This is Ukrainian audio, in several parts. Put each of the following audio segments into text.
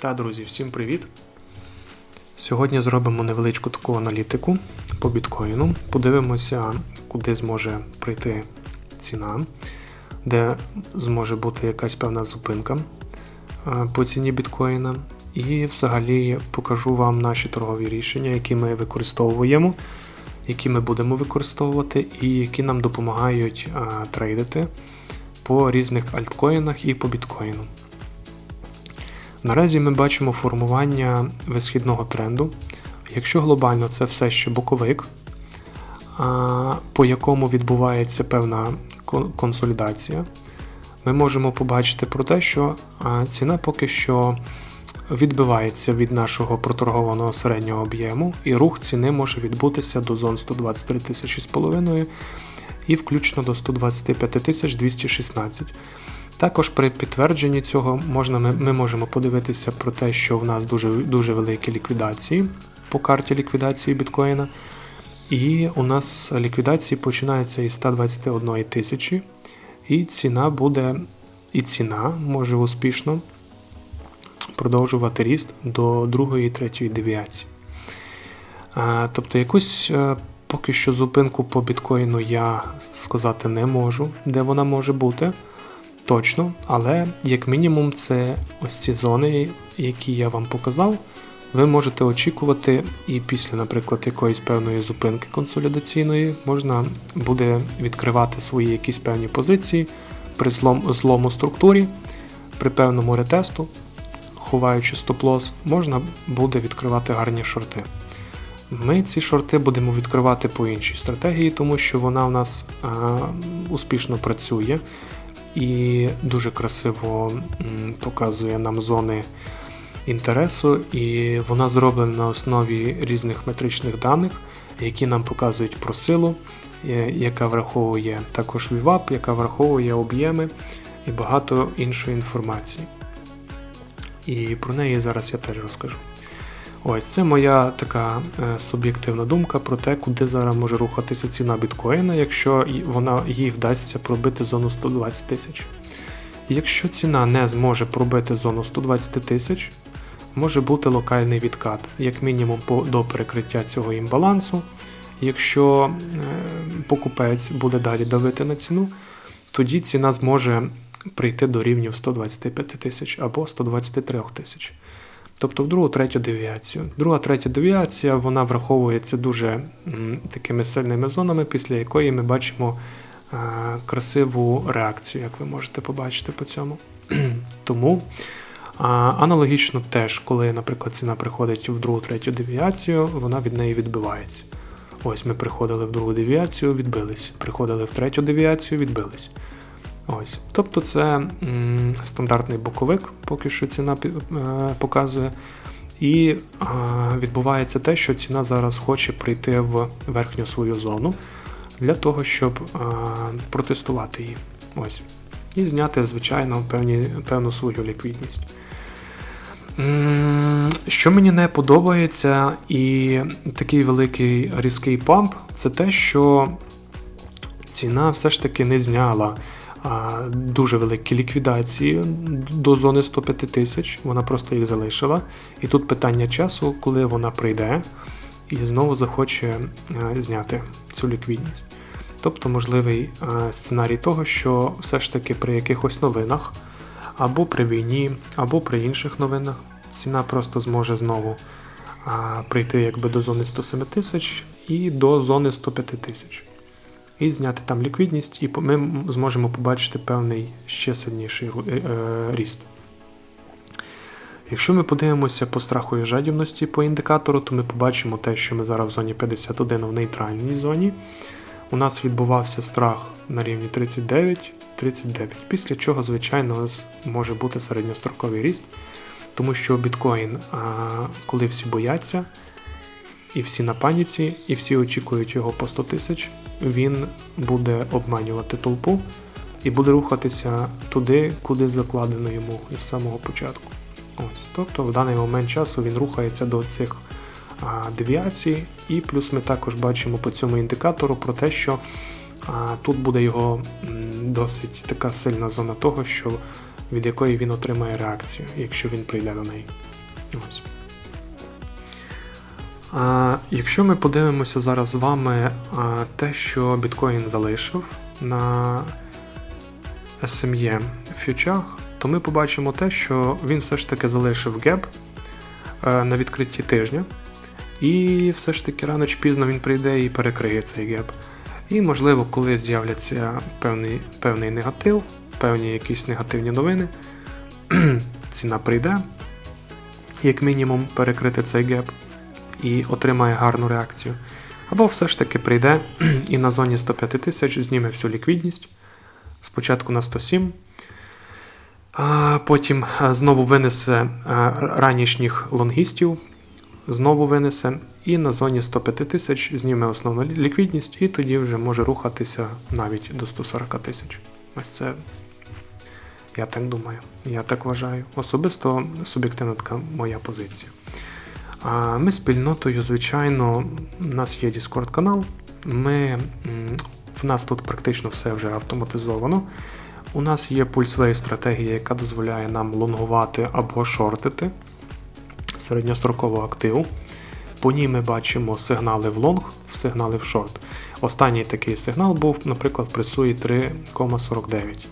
Та, друзі, всім привіт! Сьогодні зробимо невеличку таку аналітику по біткоїну. Подивимося, куди зможе прийти ціна, де зможе бути якась певна зупинка е, по ціні біткоїна. І взагалі покажу вам наші торгові рішення, які ми використовуємо, які ми будемо використовувати, і які нам допомагають е, трейдити по різних альткоїнах і по біткоїну. Наразі ми бачимо формування висхідного тренду. Якщо глобально це все ще боковик, по якому відбувається певна консолідація, ми можемо побачити про те, що ціна поки що відбивається від нашого проторгованого середнього об'єму, і рух ціни може відбутися до зон 123 тисячі з половиною і включно до 125 тисяч 216. Також при підтвердженні цього можна, ми, можемо подивитися про те, що в нас дуже дуже великі ліквідації по карті ліквідації біткоїна. І у нас ліквідації починаються із 121 тисячі, і ціна буде, і ціна може успішно продовжувати ріст до другої і третьої девіації. Тобто якусь е, поки що зупинку по біткоїну я сказати не можу, де вона може бути точно, але як мінімум, це ось ці зони, які я вам показав. Ви можете очікувати, і після, наприклад, якоїсь певної зупинки консолідаційної можна буде відкривати свої якісь певні позиції при злом, злому структурі, при певному ретесту, ховаючи стоп-лос, можна буде відкривати гарні шорти. Ми ці шорти будемо відкривати по іншій стратегії, тому що вона у нас а, успішно працює і дуже красиво показує нам зони інтересу, і вона зроблена на основі різних метричних даних, які нам показують про силу, е, яка враховує також VWAP, яка враховує об'єми і багато іншої інформації. І про неї зараз я теж розкажу. Ось це моя така е, суб'єктивна думка про те, куди зараз може рухатися ціна біткоїна, якщо вона їй вдасться пробити зону 120 тисяч. Якщо ціна не зможе пробити зону 120 тисяч, може бути локальний відкат, як мінімум до перекриття цього імбалансу. Якщо е, покупець буде далі давити на ціну, тоді ціна зможе прийти до рівнів 125 тисяч або 123 тисяч. Тобто в другу, третю девіацію. Друга, третя девіація вона враховується дуже такими сильними зонами, після якої ми бачимо а, красиву реакцію, як ви можете побачити по цьому. Тому аналогічно теж, коли, наприклад, ціна приходить в другу, третю девіацію, вона від неї відбивається. Ось ми приходили в другу девіацію, відбились. Приходили в третю девіацію, відбились. Ось. Тобто це м, стандартний боковик, поки що ціна е, показує. І е, відбувається те, що ціна зараз хоче прийти в верхню свою зону для того, щоб е, протестувати її. Ось. І зняти, звичайно, певні, певну свою ліквідність. Що мені не подобається, і такий великий різкий памп, це те, що ціна все ж таки не зняла дуже великі ліквідації до зони 105 тисяч. Вона просто їх залишила. І тут питання часу, коли вона прийде і знову захоче е, зняти цю ліквідність. Тобто можливий е, сценарій того, що все ж таки при якихось новинах, або при війні, або при інших новинах ціна просто зможе знову прийти якби до зони 107 тисяч і до зони 105 тисяч і зняти там ліквідність, і ми зможемо побачити певний ще сильніший е, ріст. Якщо ми подивимося по страху і жадібності по індикатору, то ми побачимо те, що ми зараз в зоні 51 в нейтральній зоні. У нас відбувався страх на рівні 39, 39, після чого, звичайно, у нас може бути середньостроковий ріст, тому що біткоін, коли всі бояться, і всі на паніці, і всі очікують його по 100 тисяч, він буде обманювати толпу і буде рухатися туди, куди закладено йому з самого початку. Ось, Тобто в даний момент часу він рухається до цих а, девіацій, і плюс ми також бачимо по цьому індикатору про те, що а, тут буде його досить така сильна зона того, що від якої він отримає реакцію, якщо він прийде до неї. Ось. Якщо ми подивимося зараз з вами те, що біткоін залишив на SME фьючах, то ми побачимо те, що він все ж таки залишив геп е, на відкритті тижня. І все ж таки рано чи пізно він прийде і перекриє цей геп. І, можливо, коли з'являться певний, певний негатив, певні якісь негативні новини, ціна прийде, як мінімум, перекрити цей геп і отримає гарну реакцію. Або все ж таки прийде і на зоні 105 тисяч зніме всю ліквідність. Спочатку на 107, а потім знову винесе ранішніх лонгістів, знову винесе, і на зоні 105 тисяч зніме основну ліквідність, і тоді вже може рухатися навіть до 140 тисяч. Ось це я так думаю, я так вважаю. Особисто суб'єктивна така моя позиція. Ми спільнотою, звичайно, у нас є Discord канал. Ми, в нас тут практично все вже автоматизовано. У нас є пульсвей стратегія, яка дозволяє нам лонгувати або шортити середньострокового активу. По ній ми бачимо сигнали в лонг, сигнали в шорт. Останній такий сигнал був, наприклад, при суї 3,49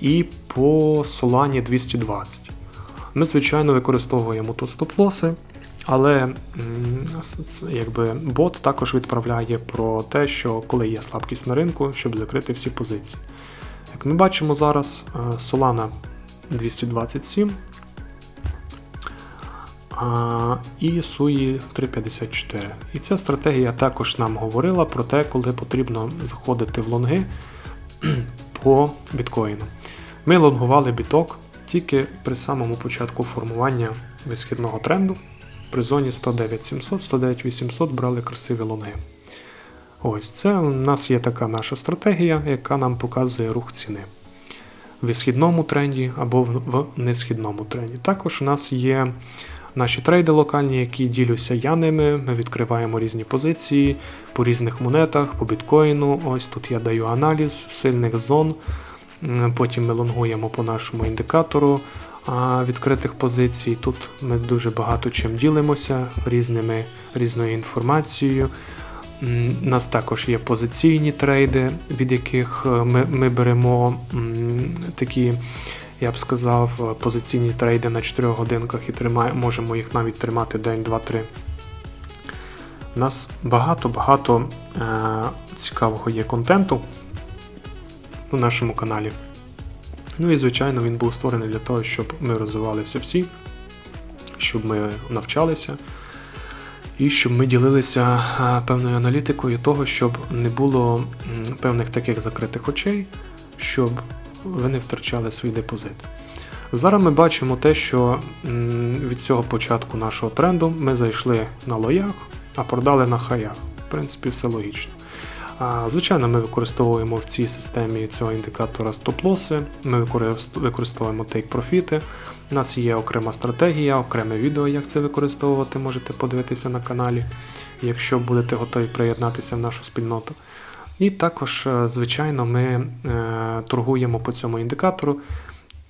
і по Solana 220. Ми, звичайно, використовуємо тут стоп-лоси, але якби, бот також відправляє про те, що коли є слабкість на ринку, щоб закрити всі позиції. Як ми бачимо зараз, е, Solana 227 і Суї 354. І ця стратегія також нам говорила про те, коли потрібно заходити в лонги по біткоїну. Ми лонгували біток тільки при самому початку формування висхідного тренду. При зоні 109 700, 109 800 брали красиві лонги. Ось це у нас є така наша стратегія, яка нам показує рух ціни в висхідному тренді або в несхідному тренді. Також у нас є наші трейди локальні, які ділюся я ними. Ми відкриваємо різні позиції по різних монетах, по біткоїну. Ось тут я даю аналіз сильних зон. Потім ми лонгуємо по нашому індикатору відкритих позицій. Тут ми дуже багато чим ділимося різними, різною інформацією. У нас також є позиційні трейди, від яких е, ми, ми беремо такі, я б сказав, е, позиційні трейди на 4 годинках і тримаємо, можемо їх навіть тримати день, два, три. У нас багато-багато е, цікавого є контенту у нашому каналі. Ну і звичайно, він був створений для того, щоб ми розвивалися всі, щоб ми навчалися. І щоб ми ділилися певною аналітикою того, щоб не було певних таких закритих очей, щоб ви не втрачали свій депозит. Зараз ми бачимо те, що від цього початку нашого тренду ми зайшли на лоях, а продали на хаях. В принципі, все логічно. Звичайно, ми використовуємо в цій системі цього індикатора стоп-лоси, ми використовуємо take-профіти. У нас є окрема стратегія, окреме відео, як це використовувати, можете подивитися на каналі, якщо будете готові приєднатися в нашу спільноту. І також, е, звичайно, ми е, торгуємо по цьому індикатору.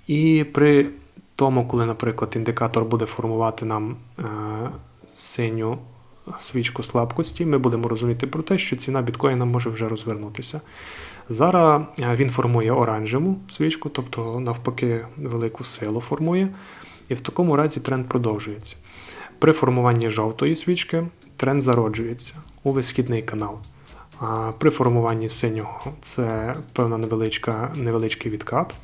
І при тому, коли, наприклад, індикатор буде формувати нам е, синю свічку слабкості, ми будемо розуміти про те, що ціна біткоїна може вже розвернутися. Зараз е, він формує оранжеву свічку, тобто навпаки велику силу формує, і в такому разі тренд продовжується. При формуванні жовтої свічки тренд зароджується у висхідний канал. При формуванні синього це певна невеличка, невеличкий відкат.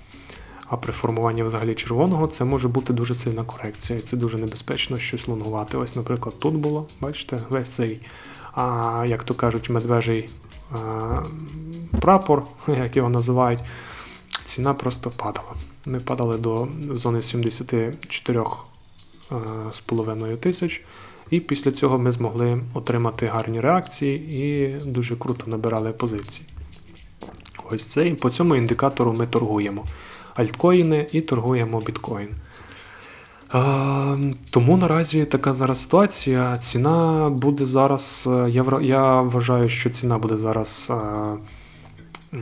А при формуванні взагалі червоного це може бути дуже сильна корекція, і це дуже небезпечно щось лонгувати. Ось, наприклад, тут було, бачите, весь цей, а, як то кажуть, медвежий а, прапор, як його називають, ціна просто падала. Ми падали до зони 74 е, з половиною тисяч. І після цього ми змогли отримати гарні реакції і дуже круто набирали позиції. Ось це і по цьому індикатору ми торгуємо альткоїни і торгуємо біткоін. Е, тому наразі така зараз ситуація. Ціна буде зараз. е, Я, я вважаю, що ціна буде зараз. е,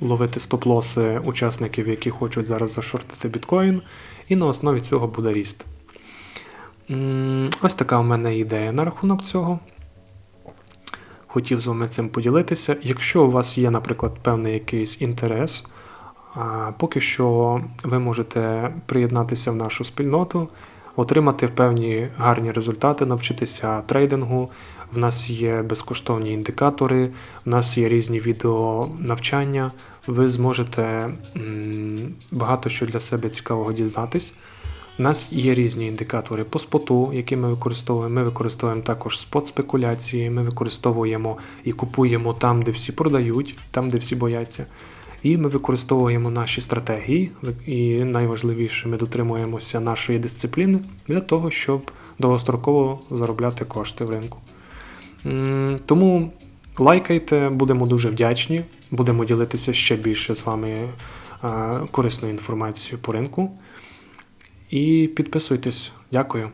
ловити стоп-лоси учасників, які хочуть зараз зашортити біткоін, і на основі цього буде ріст. Ось така у мене ідея на рахунок цього. Хотів з вами цим поділитися. Якщо у вас є, наприклад, певний якийсь інтерес, поки що ви можете приєднатися в нашу спільноту, отримати певні гарні результати, навчитися трейдингу. В нас є безкоштовні індикатори, в нас є різні відео навчання. Ви зможете багато що для себе цікавого дізнатись. У нас є різні індикатори по споту, які ми використовуємо. Ми використовуємо також спот спекуляції, ми використовуємо і купуємо там, де всі продають, там, де всі бояться. І ми використовуємо наші стратегії, і найважливіше, ми дотримуємося нашої дисципліни для того, щоб довгостроково заробляти кошти в ринку. Тому лайкайте, будемо дуже вдячні, будемо ділитися ще більше з вами е, корисною інформацією по ринку. І підписуйтесь. Дякую.